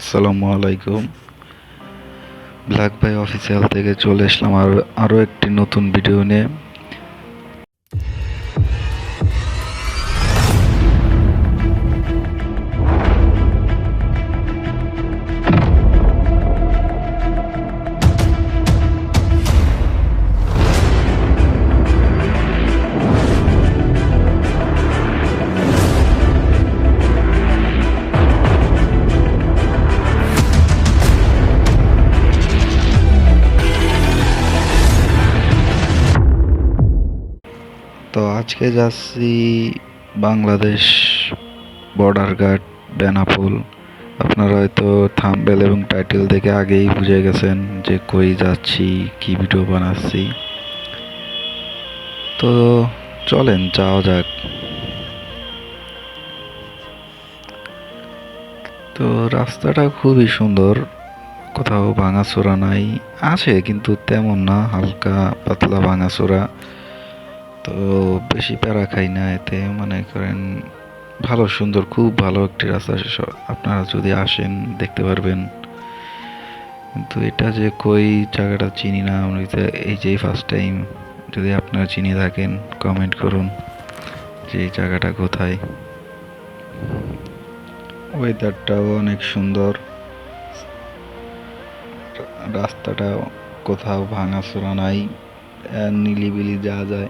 আসসালামু আলাইকুম। ব্ল্যাক ভাই অফিসিয়াল থেকে চলে আসলাম আর আরও একটি নতুন ভিডিও নিয়ে। আজকে যাচ্ছি বাংলাদেশ বর্ডার গার্ড বেনাপুল। আপনারা হয়তো থাম্বেল এবং টাইটেল দেখে আগেই বুঝে গেছেন যে কই যাচ্ছি, কি ভিডিও বানাচ্ছি। তো চলেন, যাওয়া যাক। তো রাস্তাটা খুবই সুন্দর, কোথাও ভাঙাচোরা নাই। আছে কিন্তু তেমন না, হালকা পাতলা ভাঙাচোরা। তো বেশি প্যারা খাই না এতে। মনে করেন, ভালো, সুন্দর, খুব ভালো একটি রাস্তা আপনারা যদি আসেন, দেখতে পারবেন। কিন্তু এটা যে কই জায়গাটা চিনি না আমি তো এই যে ফার্স্ট টাইম যদি আপনারা চিনি থাকেন কমেন্ট করুন যে এই জায়গাটা কোথায়। ওয়েদারটাও অনেক সুন্দর। রাস্তাটা কোথাও ভাঙাচোরা নাই। নিলিবিলি যাওয়া যায়।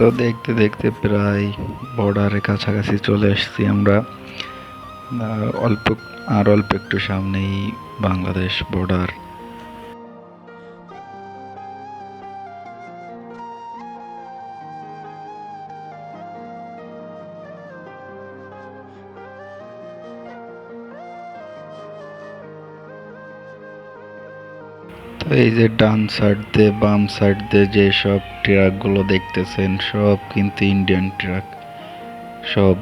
তো দেখতে দেখতে প্রায় বর্ডারের কাছাকাছি চলে এসেছি আমরা। অল্প, আর অল্প একটু সামনেই বাংলাদেশ বর্ডার এই যে ডান সাইড দিয়ে, বাম সাইড দিয়ে যে সব ট্রাকগুলো দেখতেছেন, সব কিন্তু ইন্ডিয়ান ট্রাক সব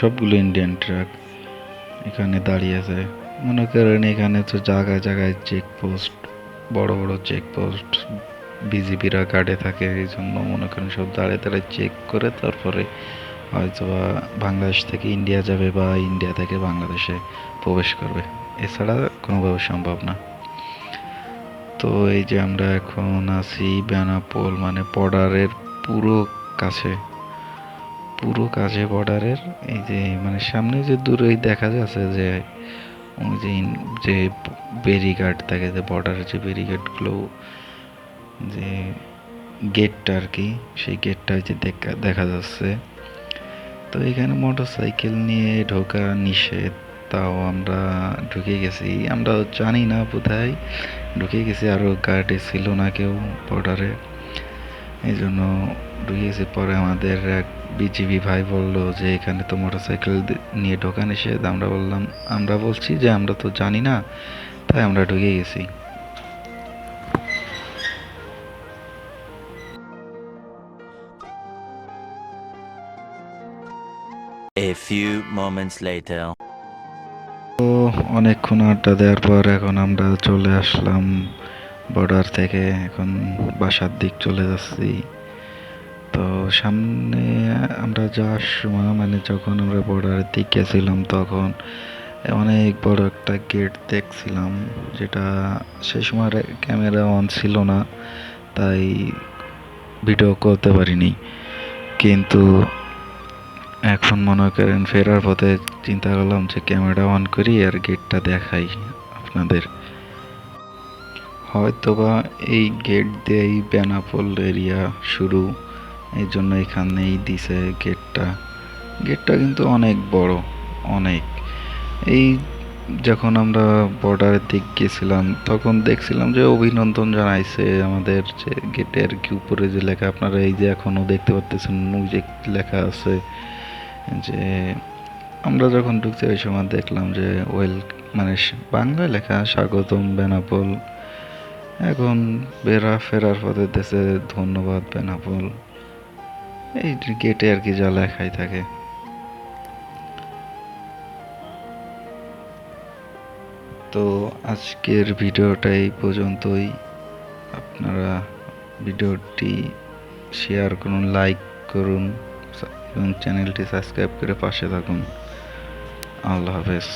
সবগুলো ইন্ডিয়ান ট্রাক এখানে দাঁড়িয়ে আছে মনে করেন এখানে তো জায়গায় জায়গায় চেকপোস্ট বড় বড় চেকপোস্ট বিজিবিরা গার্ডে থাকে, এই জন্য মনে করেন সব দাঁড়িয়ে দাঁড়িয়ে চেক করে তারপরে হয়তো বা বাংলাদেশ থেকে ইন্ডিয়া যাবে বা ইন্ডিয়া থেকে বাংলাদেশে প্রবেশ করবে। এছাড়া কোনোভাবে সম্ভব না। তো এই যে আমরা এখন আছি বেনাপোল মানে বর্ডারের পুরো কাছে পুরো কাছে বর্ডারের, এই যে মানে সামনে যে দূরেই দেখা যাচ্ছে যে ওই যে যে বেরিগার্ড থাকে, যে বর্ডারের যে বেরিগার্ডগুলো যে গেটটা আর কি, সেই গেটটা যে দেখা দেখা যাচ্ছে। তো এখানে মোটর সাইকেল নিয়ে ঢোকা নিষেধ, তাও আমরা ঢুকে গেছি। আমরা জানি না বোধহয় ঢুকে গেছি আরও গার্ডে ছিল না কেউ বর্ডারে। এই জন্য ঢুকে গেছি। পরে আমাদের এক বিজিবি ভাই বলল যে, এখানে তো মোটর সাইকেল নিয়ে ঢোকা নিষেধ। আমরা বললাম, আমরা বলছি যে, আমরা তো জানি না। তাই আমরা ঢুকে গেছি। A few moments later. তো অনেকক্ষণ আড্ডা দেওয়ার পর এখন আমরা চলে আসলাম বর্ডার থেকে। এখন বাসার দিক চলে যাচ্ছি। তো সামনে আমরা যাওয়ার সময় মানে যখন আমরা বর্ডারের দিক গেছিলাম তখন অনেক বড় একটা গেট দেখছিলাম, যেটা সেই সময় ক্যামেরা অন ছিল না, তাই ভিডিও করতে পারিনি। কিন্তু এখন মনে করেন ফেরার পথে চিন্তা করলাম যে ক্যামেরা অন করি আর গেটটা দেখাই আপনাদের। হয়তোবা এই গেট দিয়েই বেনাপোল এরিয়া শুরু, এই জন্য এখানেই দিছে গেটটা গেটটা কিন্তু অনেক বড়, অনেক। এই যখন আমরা বর্ডারের দিক গেছিলাম, তখন দেখছিলাম যে অভিনন্দন জানাইছে আমাদের যে গেটের কি উপরে যে লেখা, আপনারা এই যে এখনও দেখতে পাচ্ছেন ওই লেখা আছে যে আমরা যখন ঢুকছি ওই সময় দেখলাম যে ওয়েল মানে বাংলায় লেখা স্বাগতম বেনাপোল। এখন বেরা ফেরার পথে দেশে ধন্যবাদ বেনাপোল। এই গেটে আর কি যা লেখাই থাকে। তো আজকের ভিডিওটা এই পর্যন্তই। আপনারা ভিডিওটি শেয়ার করুন, লাইক করুন। এবং চ্যানেলটি সাবস্ক্রাইব করে পাশে থাকুন। আল্লাহ হাফেজ।